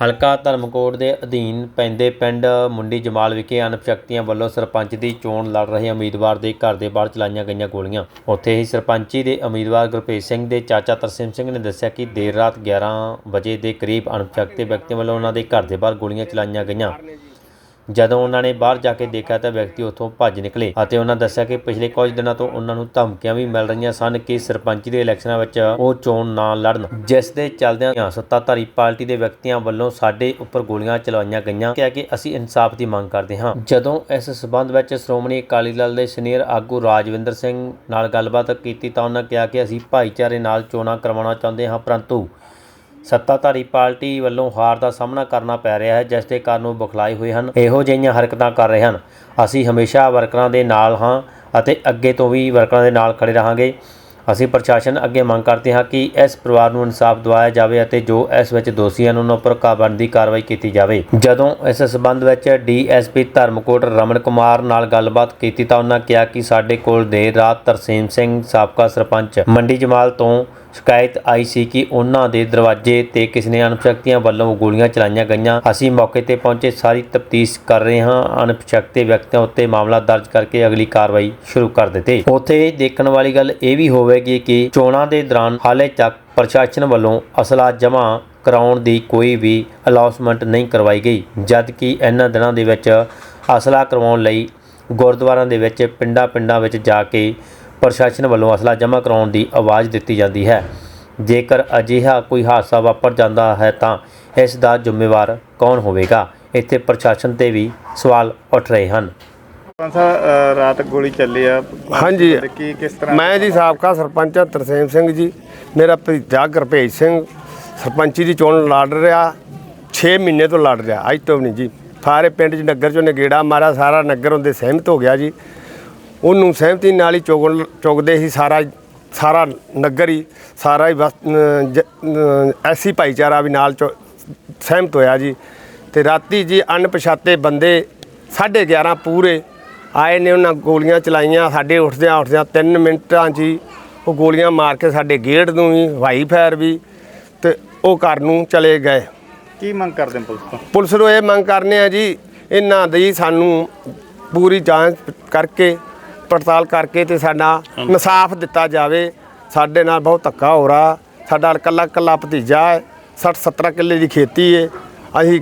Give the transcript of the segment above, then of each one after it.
ਹਲਕਾ ਧਰਮਕੋਟ ਦੇ ਅਧੀਨ ਪੈਂਦੇ ਪਿੰਡ ਮੁੰਡੀ ਜਮਾਲ ਵਿਖੇ ਅਣਪਛਾਤੀਆਂ ਵੱਲੋਂ ਸਰਪੰਚ ਦੀ ਚੋਣ ਲੜ ਰਹੇ ਉਮੀਦਵਾਰ ਦੇ ਘਰ ਦੇ ਬਾਹਰ ਚਲਾਈਆਂ ਗਈਆਂ ਗੋਲੀਆਂ। ਉੱਥੇ ਹੀ ਸਰਪੰਚੀ ਦੇ ਉਮੀਦਵਾਰ ਗੁਰਪ੍ਰੀਤ ਸਿੰਘ ਦੇ ਚਾਚਾ ਤਰਸੇਮ ਸਿੰਘ ਨੇ ਦੱਸਿਆ ਕਿ ਦੇਰ ਰਾਤ 11 ਵਜੇ ਦੇ ਕਰੀਬ ਅਣਪਛਾਤੇ ਵਿਅਕਤੀਆਂ ਵੱਲੋਂ ਉਹਨਾਂ ਦੇ ਘਰ ਦੇ ਬਾਹਰ ਗੋਲੀਆਂ ਚਲਾਈਆਂ ਗਈਆਂ। ਜਦੋਂ ਉਹਨਾਂ ਨੇ ਬਾਹਰ ਜਾ ਕੇ ਦੇਖਿਆ ਤਾਂ ਵਿਅਕਤੀ ਉੱਥੋਂ ਭੱਜ ਨਿਕਲੇ ਅਤੇ ਉਹਨਾਂ ਦੱਸਿਆ ਕਿ ਪਿਛਲੇ ਕੁਝ ਦਿਨਾਂ ਤੋਂ ਉਹਨਾਂ ਨੂੰ ਧਮਕੀਆਂ ਵੀ ਮਿਲ ਰਹੀਆਂ ਸਨ ਕਿ ਸਰਪੰਚੀ ਦੇ ਇਲੈਕਸ਼ਨਾਂ ਵਿੱਚ ਉਹ ਚੋਣ ਨਾ ਲੜਨ। ਜਿਸ ਦੇ ਚੱਲਦਿਆਂ ਸੱਤਾਧਾਰੀ ਪਾਰਟੀ ਦੇ ਵਿਅਕਤੀਆਂ ਵੱਲੋਂ ਸਾਡੇ ਉੱਪਰ ਗੋਲੀਆਂ ਚਲਾਈਆਂ ਗਈਆਂ। ਕਿਹਾ ਕਿ ਅਸੀਂ ਇਨਸਾਫ ਦੀ ਮੰਗ ਕਰਦੇ ਹਾਂ। ਜਦੋਂ ਇਸ ਸਬੰਧ ਵਿੱਚ ਸ਼੍ਰੋਮਣੀ ਅਕਾਲੀ ਦਲ ਦੇ ਸੀਨੀਅਰ ਆਗੂ ਰਾਜਵਿੰਦਰ ਸਿੰਘ ਨਾਲ ਗੱਲਬਾਤ ਕੀਤੀ ਤਾਂ ਉਹਨਾਂ ਕਿਹਾ ਕਿ ਅਸੀਂ ਭਾਈਚਾਰੇ ਨਾਲ ਚੋਣਾਂ ਕਰਵਾਉਣਾ ਚਾਹੁੰਦੇ ਹਾਂ, ਪਰੰਤੂ ਸੱਤਾਧਾਰੀ ਪਾਰਟੀ ਵੱਲੋਂ ਹਾਰ ਦਾ ਸਾਹਮਣਾ ਕਰਨਾ ਪੈ ਰਿਹਾ ਹੈ, ਜਿਸ ਦੇ ਕਾਰਨ ਉਹ ਬੁਖਲਾਏ ਹੋਏ ਹਨ। ਇਹੋ ਜਿਹੀਆਂ ਹਰਕਤਾਂ ਕਰ ਰਹੇ ਹਨ। ਅਸੀਂ ਹਮੇਸ਼ਾ ਵਰਕਰਾਂ ਦੇ ਨਾਲ ਹਾਂ ਅਤੇ ਅੱਗੇ ਤੋਂ ਵੀ ਵਰਕਰਾਂ ਦੇ ਨਾਲ ਖੜੇ ਰਹਾਂਗੇ। ਅਸੀਂ ਪ੍ਰਸ਼ਾਸਨ ਅੱਗੇ ਮੰਗ ਕਰਦੇ ਹਾਂ ਕਿ ਇਸ ਪਰਿਵਾਰ ਨੂੰ ਇਨਸਾਫ ਦਿਵਾਇਆ ਜਾਵੇ ਅਤੇ ਜੋ ਇਸ ਵਿੱਚ ਦੋਸ਼ੀ ਹਨ ਉਹਨਾਂ ਉੱਪਰ ਕਾਬੰਦੀ ਕਾਰਵਾਈ ਕੀਤੀ ਜਾਵੇ। ਜਦੋਂ ਇਸ ਸਬੰਧ ਵਿੱਚ ਡੀਐਸਪੀ ਧਰਮਕੋਟ ਰਮਨ ਕੁਮਾਰ ਨਾਲ ਗੱਲਬਾਤ ਕੀਤੀ ਤਾਂ ਉਹਨਾਂ ਕਿਹਾ ਕਿ ਸਾਡੇ ਕੋਲ ਦੇਰ ਰਾਤ ਤਰਸੇਮ ਸਿੰਘ, ਸਾਬਕਾ ਸਰਪੰਚ ਮੰਡੀ ਜਮਾਲ ਤੋਂ ਸ਼ਿਕਾਇਤ ਆਈ ਸੀ ਕਿ ਉਹਨਾਂ ਦੇ ਦਰਵਾਜ਼ੇ ਤੇ ਕਿਸੇ ਨੇ ਅਣਪਛਾਤੀਆਂ ਵੱਲੋਂ ਗੋਲੀਆਂ ਚਲਾਈਆਂ ਗਈਆਂ। ਅਸੀਂ ਮੌਕੇ ਤੇ ਪਹੁੰਚੇ, ਸਾਰੀ ਤਫਤੀਸ਼ ਕਰ ਰਹੇ ਹਾਂ। ਅਣਪਛਾਤੇ ਵਿਅਕਤੀਆਂ ਉੱਤੇ ਮਾਮਲਾ ਦਰਜ ਕਰਕੇ ਅਗਲੀ ਕਾਰਵਾਈ ਸ਼ੁਰੂ ਕਰ ਦਿੱਤੀ। ਉੱਥੇ ਦੇਖਣ ਵਾਲੀ ਗੱਲ ਇਹ ਵੀ ਹੋਵੇਗੀ ਕਿ ਚੋਣਾਂ ਦੇ ਦੌਰਾਨ ਹਾਲੇ ਤੱਕ ਪ੍ਰਸ਼ਾਸਨ ਵੱਲੋਂ ਅਸਲਾ ਜਮ੍ਹਾਂ ਕਰਾਉਣ ਦੀ ਕੋਈ ਵੀ ਅਲਾਉਸਮੈਂਟ ਨਹੀਂ ਕਰਵਾਈ ਗਈ ਜਦ ਕਿ ਇਹਨਾਂ ਦਿਨਾਂ ਦੇ ਵਿੱਚ ਅਸਲਾ ਕਰਵਾਉਣ ਲਈ ਗੁਰਦੁਆਰਿਆਂ ਦੇ ਵਿੱਚ ਪਿੰਡਾਂ-ਪਿੰਡਾਂ ਵਿੱਚ ਜਾ ਕੇ ਪ੍ਰਸ਼ਾਸਨ ਵੱਲੋਂ ਅਸਲਾ ਜਮ੍ਹਾਂ ਕਰਾਉਣ ਦੀ ਆਵਾਜ਼ ਦਿੱਤੀ ਜਾਂਦੀ ਹੈ। ਜੇਕਰ ਅਜਿਹਾ ਕੋਈ ਹਾਦਸਾ ਵਾਪਰ ਜਾਂਦਾ ਹੈ ਤਾਂ ਇਸ ਦਾ ਜ਼ਿੰਮੇਵਾਰ ਕੌਣ ਹੋਵੇਗਾ? ਇੱਥੇ ਪ੍ਰਸ਼ਾਸਨ ਤੇ ਵੀ ਸਵਾਲ ਉੱਠ ਰਹੇ ਹਨ। ਰਾਤ ਗੋਲੀ ਚੱਲੀ ਆ। ਹਾਂਜੀ। ਤੇ ਕੀ ਕਿਸ ਤਰ੍ਹਾਂ ਮੈਂ ਜੀ ਸਾਬਕਾ ਸਰਪੰਚ ਤਰਸੇਮ ਸਿੰਘ ਜੀ ਮੇਰਾ ਭਤੀਜਾ ਗੁਰਭੇਜ ਸਿੰਘ ਸਰਪੰਚੀ ਦੀ ਚੋਣ ਲੜ ਰਿਹਾ 6 ਮਹੀਨੇ ਤੋਂ ਲੜ ਰਿਹਾ ਅੱਜ ਤੋਂ ਵੀ ਨਹੀਂ ਜੀ। ਸਾਰੇ ਪਿੰਡ 'ਚ ਨਗਰ 'ਚੋਂ ਨੇ ਗੇੜਾ ਮਾਰਿਆ ਸਾਰਾ ਨਗਰ ਉਹਦੇ ਸਹਿਮਤ ਹੋ ਗਿਆ ਜੀ। ਉਹਨੂੰ ਸਹਿਮਤੀ ਨਾਲ ਹੀ ਚੁਗਣ ਚੁਗਦੇ ਸੀ ਸਾਰਾ ਸਾਰਾ ਨਗਰ ਹੀ ਸਾਰਾ ਹੀ ਐਸੀ ਭਾਈਚਾਰਾ ਵੀ ਨਾਲ ਸਹਿਮਤ ਹੋਇਆ ਜੀ। ਤੇ ਰਾਤੀ ਜੀ ਅਣਪਛਾਤੇ ਬੰਦੇ 11:30 ਪੂਰੇ ਆਏ ਨੇ ਉਹਨਾਂ ਗੋਲੀਆਂ ਚਲਾਈਆਂ ਸਾਡੇ ਉੱਠਦਿਆਂ ਉੱਠਦਿਆਂ 3 ਮਿੰਟਾਂ 'ਚ ਹੀ ਉਹ ਗੋਲੀਆਂ ਮਾਰ ਕੇ ਸਾਡੇ ਗੇਟ ਨੂੰ ਵੀ ਹਵਾਈ ਫਾਇਰ ਵੀ ਤੇ ਉਹ ਘਰ ਨੂੰ ਚਲੇ ਗਏ। ਕੀ ਮੰਗ ਕਰਦੇ ਪੁਲਿਸ ਤੋਂ? ਪੁਲਿਸ ਨੂੰ ਇਹ ਮੰਗ ਕਰਨੇ ਆ ਜੀ ਇਹਨਾਂ ਦੀ ਸਾਨੂੰ ਪੂਰੀ ਜਾਂਚ ਕਰਕੇ ਪੜਤਾਲ ਕਰਕੇ ਤੇ ਸਾਡਾ ਇਨਸਾਫ ਦਿੱਤਾ ਜਾਵੇ। ਸਾਡੇ ਨਾਲ ਬਹੁਤ ਧੱਕਾ ਹੋ ਰਿਹਾ। ਸਾਡਾ ਇਕੱਲਾ ਇਕੱਲਾ ਭਤੀਜਾ ਹੈ। 60 70 ਕਿੱਲੇ ਦੀ ਖੇਤੀ ਹੈ ਅਸੀਂ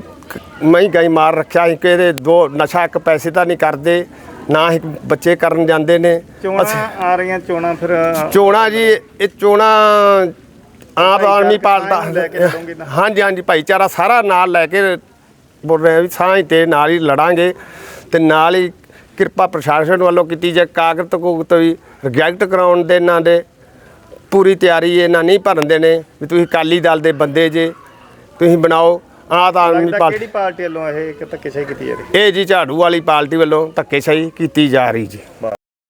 ਮਹੀਂ ਗਈ ਮਾਰ ਰੱਖਿਆ। ਸੀ ਕਿ ਇਹਦੇ ਦੋ ਨਸ਼ਾ ਇੱਕ ਪੈਸੇ ਤਾਂ ਨਹੀਂ ਕਰਦੇ ਨਾ ਹੀ ਬੱਚੇ ਕਰਨ ਜਾਂਦੇ ਨੇ। ਚੋਣਾਂ ਅਸੀਂ ਆ ਰਹੀਆਂ ਚੋਣਾਂ ਫਿਰ। ਚੋਣਾ ਜੀ ਇਹ ਚੋਣਾ ਆਪ ਲੜੋਗੇ ਨਾ? ਹਾਂਜੀ ਹਾਂਜੀ ਭਾਈਚਾਰਾ ਸਾਰਾ ਨਾਲ ਲੈ ਕੇ ਬੋਲ ਰਹੇ ਵੀ ਸਾਂਝ ਤੇ ਨਾਲ ਹੀ ਲੜਾਂਗੇ ਤੇ ਨਾਲ ਹੀ ਕਿਰਪਾ ਪ੍ਰਸ਼ਾਸਨ ਵੱਲੋਂ ਕੀਤੀ ਜੇ ਕਾਗਜ਼ ਕੂਗਤ ਵੀ ਰਿਜੈਕਟ ਕਰਾਉਣ ਦੇ ਇਹਨਾਂ ਦੇ ਪੂਰੀ ਤਿਆਰੀ ਇਹਨਾਂ ਨਹੀਂ ਭਰਨ ਦੇ ਨੇ ਵੀ ਤੁਸੀਂ ਅਕਾਲੀ ਦਲ ਦੇ ਬੰਦੇ ਜੇ ਤੁਸੀਂ ਬਣਾਓ। ਆਪ ਆਦਮੀ ਪਾਰਟੀ ਕਿਹੜੀ ਪਾਰਟੀ ਵੱਲੋਂ ਇਹ ਇੱਕ ਧੱਕੇਸ਼ਾਹੀ ਕੀਤੀ ਜਾ ਰਹੀ? ਇਹ ਜੀ ਝਾੜੂ ਵਾਲੀ ਪਾਰਟੀ ਵੱਲੋਂ ਧੱਕੇਸ਼ਾਹੀ ਕੀਤੀ ਜਾ ਰਹੀ ਜੀ।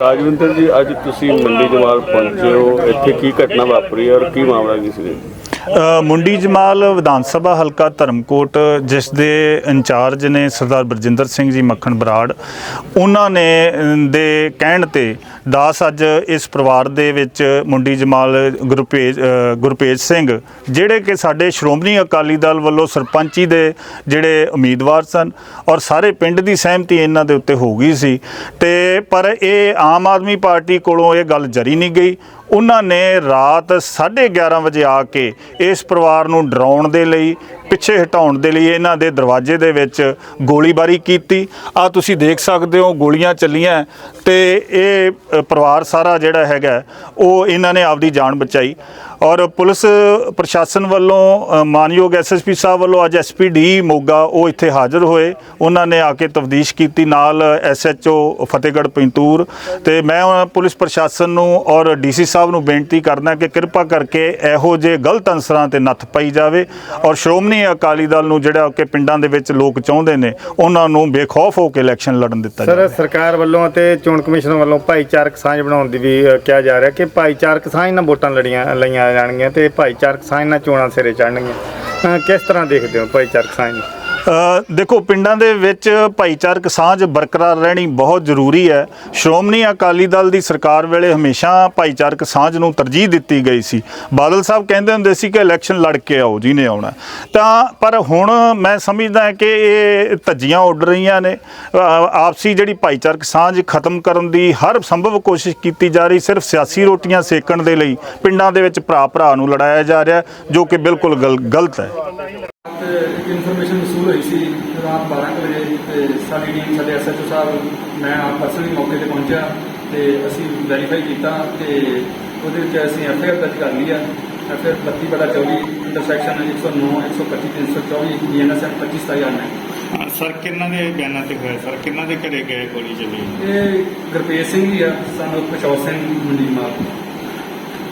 ਰਾਜਵਿੰਦਰ ਜੀ ਅੱਜ ਤੁਸੀਂ ਮੰਡੀ ਜਮਾਲ ਪਹੁੰਚੇ ਹੋ। ਇੱਥੇ ਕੀ ਘਟਨਾ ਵਾਪਰੀ ਔਰ ਕੀ ਮਾਮਲਾ ਕੀ ਸੀ? ਮੁੰਡੀ ਜਮਾਲ ਵਿਧਾਨ ਸਭਾ ਹਲਕਾ ਧਰਮਕੋਟ, ਜਿਸ ਦੇ ਇੰਚਾਰਜ ਨੇ ਸਰਦਾਰ ਬਰਜਿੰਦਰ ਸਿੰਘ ਜੀ ਮੱਖਣ ਬਰਾੜ, ਉਹਨਾਂ ਨੇ ਦੇ ਕਹਿਣ ਤੇ ਦਾਸ ਅੱਜ ਇਸ ਪਰਿਵਾਰ ਦੇ ਵਿੱਚ ਮੁੰਡੀ ਜਮਾਲ ਗੁਰਪੇਜ ਗੁਰਪੇਜ ਸਿੰਘ, ਜਿਹੜੇ ਕਿ ਸਾਡੇ ਸ਼੍ਰੋਮਣੀ ਅਕਾਲੀ ਦਲ ਵੱਲੋਂ ਸਰਪੰਚੀ ਦੇ ਜਿਹੜੇ ਉਮੀਦਵਾਰ ਸਨ ਔਰ ਸਾਰੇ ਪਿੰਡ ਦੀ ਸਹਿਮਤੀ ਇਹਨਾਂ ਦੇ ਉੱਤੇ ਹੋ ਗਈ ਸੀ, ਤੇ ਪਰ ਇਹ ਆਮ ਆਦਮੀ ਪਾਰਟੀ ਕੋਲੋਂ ਇਹ ਗੱਲ ਜਰੀ ਨਹੀਂ ਗਈ। ਉਹਨਾਂ ਨੇ ਰਾਤ 11:30 ਵਜੇ ਆ ਕੇ ਇਸ ਪਰਿਵਾਰ ਨੂੰ ਡਰਾਉਣ ਦੇ ਲਈ ਪਿੱਛੇ ਹਟਾਉਣ ਦੇ ਲਈ ਇਹਨਾਂ ਦੇ ਦਰਵਾਜ਼ੇ ਦੇ ਵਿੱਚ ਗੋਲੀਬਾਰੀ ਕੀਤੀ। ਆ ਤੁਸੀਂ ਦੇਖ ਸਕਦੇ ਹੋ ਗੋਲੀਆਂ ਚੱਲੀਆਂ ਤੇ ਇਹ ਪਰਿਵਾਰ ਸਾਰਾ ਜਿਹੜਾ ਹੈਗਾ ਉਹ ਇਹਨਾਂ ਨੇ ਆਪਦੀ ਜਾਨ ਬਚਾਈ। ਔਰ ਪੁਲਿਸ ਪ੍ਰਸ਼ਾਸਨ ਵੱਲੋਂ ਅ, ਮਾਨਯੋਗ ਐਸਐਸਪੀ ਸਾਹਿਬ ਵੱਲੋਂ ਅੱਜ ਐਸਪੀਡੀ ਮੋਗਾ ਉਹ ਇੱਥੇ ਹਾਜ਼ਰ ਹੋਏ। ਉਹਨਾਂ ਨੇ ਆ ਕੇ ਤਫਤੀਸ਼ ਕੀਤੀ ਨਾਲ ਐਸਐਚਓ ਫਤਿਹਗੜ੍ਹ ਪਿੰਤੂਰ ਤੇ ਮੈਂ ਉਹਨਾਂ ਪੁਲਿਸ ਪ੍ਰਸ਼ਾਸਨ ਨੂੰ ਔਰ ਡੀਸੀ ਸਾਹਿਬ ਨੂੰ ਬੇਨਤੀ ਕਰਨਾ ਕਿ ਕਿਰਪਾ ਕਰਕੇ ਇਹੋ ਜਿਹੇ ਗਲਤ ਅਨਸਰਾਂ ਤੇ ਨੱਥ ਪਾਈ ਜਾਵੇ। ਔਰ ਸ਼੍ਰੋਮਣੀ ਅਕਾਲੀ ਦਲ ਨੂੰ ਜਿਹੜਾ ਕਿ ਪਿੰਡਾਂ ਦੇ ਵਿੱਚ ਲੋਕ ਚਾਹੁੰਦੇ ਨੇ ਉਹਨਾਂ ਨੂੰ ਬੇਖੌਫ ਹੋ ਕੇ ਇਲੈਕਸ਼ਨ ਲੜਨ ਦਿੱਤਾ ਸਰ ਜਾਵੇ। ਸਰਕਾਰ ਵੱਲੋਂ ਅਤੇ ਚੋਣ ਕਮਿਸ਼ਨ ਵੱਲੋਂ ਭਾਈਚਾਰਕ ਸਾਂਝ ਬਣਾਉਣ ਦੀ ਵੀ ਕਿਹਾ ਜਾ ਰਿਹਾ ਕਿ ਭਾਈਚਾਰਕ ਸਾਂਝ ਨਾਲ ਵੋਟਾਂ ਲੜੀਆਂ ਲਈਆਂ ਜਾਣਗੀਆਂ ਤੇ ਭਾਈਚਾਰਕ ਸਾਂਝ ਨਾਲ ਚੋਣਾਂ ਸਿਰੇ ਚੜਨਗੀਆਂ ਕਿਸ ਤਰ੍ਹਾਂ ਦੇਖਦੇ ਹੋ ਭਾਈਚਾਰਕ ਸਾਂਝ ਦੇਖੋ, ਪਿੰਡਾਂ ਦੇ ਵਿੱਚ ਭਾਈਚਾਰਕ ਸਾਂਝ ਬਰਕਰਾਰ ਰਹਿਣੀ ਬਹੁਤ ਜ਼ਰੂਰੀ ਹੈ। ਸ਼੍ਰੋਮਣੀ ਅਕਾਲੀ ਦਲ ਦੀ ਸਰਕਾਰ ਵੇਲੇ ਹਮੇਸ਼ਾ ਭਾਈਚਾਰਕ ਸਾਂਝ ਨੂੰ ਤਰਜੀਹ ਦਿੱਤੀ ਗਈ ਸੀ। ਬਾਦਲ ਸਾਹਿਬ ਕਹਿੰਦੇ ਹੁੰਦੇ ਸੀ ਕਿ ਇਲੈਕਸ਼ਨ ਲੜ ਕੇ ਆਓ, ਜਿਹਨੇ ਆਉਣਾ। ਤਾਂ, ਪਰ ਹੁਣ ਮੈਂ ਸਮਝਦਾ ਕਿ ਇਹ ਧੱਜੀਆਂ ਉੱਡ ਰਹੀਆਂ ਨੇ। ਆਪਸੀ ਜਿਹੜੀ ਭਾਈਚਾਰਕ ਸਾਂਝ ਖਤਮ ਕਰਨ ਦੀ ਹਰ ਸੰਭਵ ਕੋਸ਼ਿਸ਼ ਕੀਤੀ ਜਾ ਰਹੀ, ਸਿਰਫ ਸਿਆਸੀ ਰੋਟੀਆਂ ਸੇਕਣ ਦੇ ਲਈ ਪਿੰਡਾਂ ਦੇ ਵਿੱਚ ਭਰਾ ਭਰਾ ਨੂੰ ਲੜਾਇਆ ਜਾ ਰਿਹਾ, ਜੋ ਕਿ ਬਿਲਕੁਲ ਗਲ- ਗਲਤ ਹੈ ਹੋਈ ਸੀ ਰਾਤ 12 ਕੁ ਵਜੇ ਤੇ ਸਾਡੀ ਟੀਮ ਸਾਡੇ ਐਸਐਚਓ ਸਾਹਿਬ ਮੈਂ ਆਪ ਪਰਸਨਲੀ ਮੌਕੇ ਤੇ ਪਹੁੰਚਿਆ ਤੇ ਅਸੀਂ ਵੈਰੀਫਾਈ ਕੀਤਾ ਤੇ ਉਹਦੇ ਵਿੱਚ ਅਸੀਂ ਐਫਆਈਆਰ ਦਰਜ ਕਰ ਲਈ ਆ। ਐਫਆਈਆਰ 32 ਬੜਾ 24 ਇੰਟਰਸੈਕਸ਼ਨ 109 125 324 ਬੀਐਨਐਸਐਮ 25 27 ਨੇ। ਸਰ ਕਿੰਨਾਂ ਦੇ ਬਿਆਨਾਂ ਤੇ ਹੋਇਆ? ਸਰ ਕਿੰਨਾਂ ਦੇ ਘਰੇ ਗਏ ਗੋਲੀ ਚੱਲੀ? ਇਹ ਗੁਰਪ੍ਰੀਤ ਸਿੰਘ ਹੀ ਆ ਸਾਨੂੰ ਪਚੌ ਸਿੰਘ ਮੰਡੀ ਮਾਰ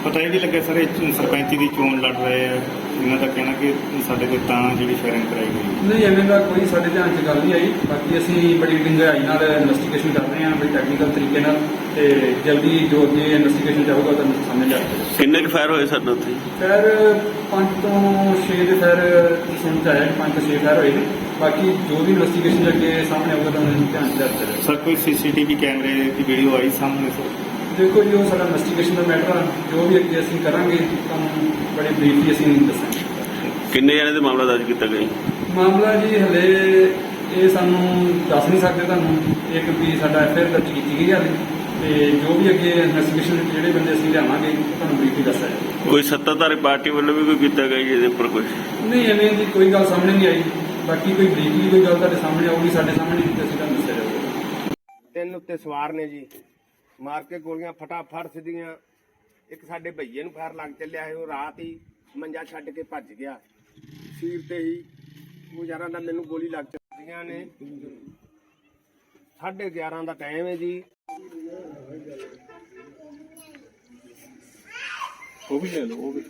ਪਤਾ ਇਹ ਵੀ ਲੱਗਿਆ ਸਰ ਇਹ ਸਰਪੰਚੀ ਦੀ ਚੋਣ ਲੜ ਰਹੇ ਆ। ਇਹਨਾਂ ਦਾ ਕਹਿਣਾ ਕਿ ਸਾਡੇ ਤੇ ਤਾਂ ਜਿਹੜੀ ਫਾਇਰਿੰਗ ਕਰਾਈ ਗਈ। ਨਹੀਂ ਐਵੇਂ ਦਾ ਕੋਈ ਸਾਡੇ ਧਿਆਨ 'ਚ ਗੱਲ ਨਹੀਂ ਆਈ। ਬਾਕੀ ਅਸੀਂ ਬੜੀ ਡੂੰਘਾਈ ਨਾਲ ਇਨਵੈਸਟੀਗੇਸ਼ਨ ਕਰ ਰਹੇ ਹਾਂ ਬੜੀ ਟੈਕਨੀਕਲ ਤਰੀਕੇ ਨਾਲ। ਤੇ ਜਲਦੀ ਜੋ ਅੱਗੇ ਇਨਵੈਸਟੀਗੇਸ਼ਨ ਜਾਊਗਾ ਤੁਹਾਨੂੰ ਸਾਹਮਣੇ ਆ ਜਾਏਗਾ ਕਿੰਨੇ ਕੁ ਫਾਇਰ ਹੋਏ ਸਾਡੇ ਉੱਥੇ? ਫੈਰ 5 ਤੋਂ 6 ਦੇ ਫੈਰ ਸੁਣ ਚ ਆਇਆ 5 ਤੋਂ 6 ਫੈਰ ਹੋਏ ਨੇ। ਬਾਕੀ ਜੋ ਵੀ ਇਨਵੈਸਟੀਗੇਸ਼ਨ ਅੱਗੇ ਸਾਹਮਣੇ ਆਊਗਾ ਤੁਹਾਨੂੰ ਧਿਆਨ ਚ ਰੱਖਣਾ ਸਰ ਕੋਈ ਸੀਸੀਟੀਵੀ ਕੈਮਰੇ ਦੀ ਵੀਡੀਓ ਆਈ ਸਾਹਮਣੇ ਸਰ? ਦੇਖੋ ਜੀ ਉਹ ਸਾਡਾ ਇਨਵੈਸਟੀਗੇਸ਼ਨ ਦਾ ਮੈਟਰ ਆ। ਜੋ ਵੀ ਅੱਗੇ ਅਸੀਂ ਕਰਾਂਗੇ ਤੁਹਾਨੂੰ ਬੜੇ ਬਰੀਫਲੀ ਅਸੀਂ ਦੱਸਾਂਗੇ। ਕਿੰਨੇ ਜਣੇ ਦੇ ਮਾਮਲਾ ਦਰਜ ਕੀਤਾ ਗਿਆ ਜੀ? ਮਾਮਲਾ ਜੀ ਹਲੇ ਇਹ ਸਾਨੂੰ ਦੱਸ ਨਹੀਂ ਸਕਦੇ ਤੁਹਾਨੂੰ। ਇੱਕ ਵੀ ਸਾਡਾ ਐਫਆਈਆਰ ਦਰਜ ਕੀਤੀ ਗਈ ਹਾਲੇ। ਤੇ ਜੋ ਵੀ ਅੱਗੇ ਇਨਵੈਸਟੀਗੇਸ਼ਨ ਜਿਹੜੇ ਬੰਦੇ ਅਸੀਂ ਲਿਆਵਾਂਗੇ ਤੁਹਾਨੂੰ ਬਰੀਫਲੀ ਦੱਸਿਆ ਜਾਏਗਾ ਕੋਈ ਸੱਤਾਧਾਰੀ ਪਾਰਟੀ ਵੱਲੋਂ ਵੀ ਕੋਈ ਕੀਤਾ ਗਿਆ ਜੀ ਇਹਦੇ ਉੱਪਰ ਕੁਝ ਨਹੀਂ ਐਵੇਂ ਦੀ ਕੋਈ ਗੱਲ ਸਾਹਮਣੇ ਨਹੀਂ ਆਈ। ਬਾਕੀ ਕੋਈ ਬਰੀਕਲੀ ਕੋਈ ਗੱਲ ਤੁਹਾਡੇ ਸਾਹਮਣੇ ਆਊਗੀ ਸਾਡੇ ਸਾਹਮਣੇ ਤੇ ਅਸੀਂ ਤੁਹਾਨੂੰ ਦੱਸਿਆ ਜਾਊਗਾ। ਤਿੰਨ ਉੱਤੇ ਸਵਾਰ ਨੇ ਜੀ। ਮਾਰ ਕੇ ਗੋਲੀਆਂ ਫਟਾਫਟ ਸਿੱਧੀਆਂ। ਇੱਕ ਸਾਡੇ ਭਈਏ ਨੂੰ ਫਾਇਰ ਲੱਗ ਚੱਲਿਆ ਸੀ, ਉਹ ਰਾਤ ਹੀ ਮੰਜਾ ਛੱਡ ਕੇ ਭੱਜ ਗਿਆ। ਸਿਰ ਤੇ ਹੀ ਗੁਜ਼ਾਰਾਂ ਦਾ ਮੈਨੂੰ ਗੋਲੀ ਲੱਗ ਚੱਲੀਆਂ ਨੇ। ਸਾਢੇ 11 ਦਾ ਟਾਈਮ ਹੈ ਜੀ। ਉਹ ਵੀ ਲੈ ਲਓ, ਉਹ ਵੀ।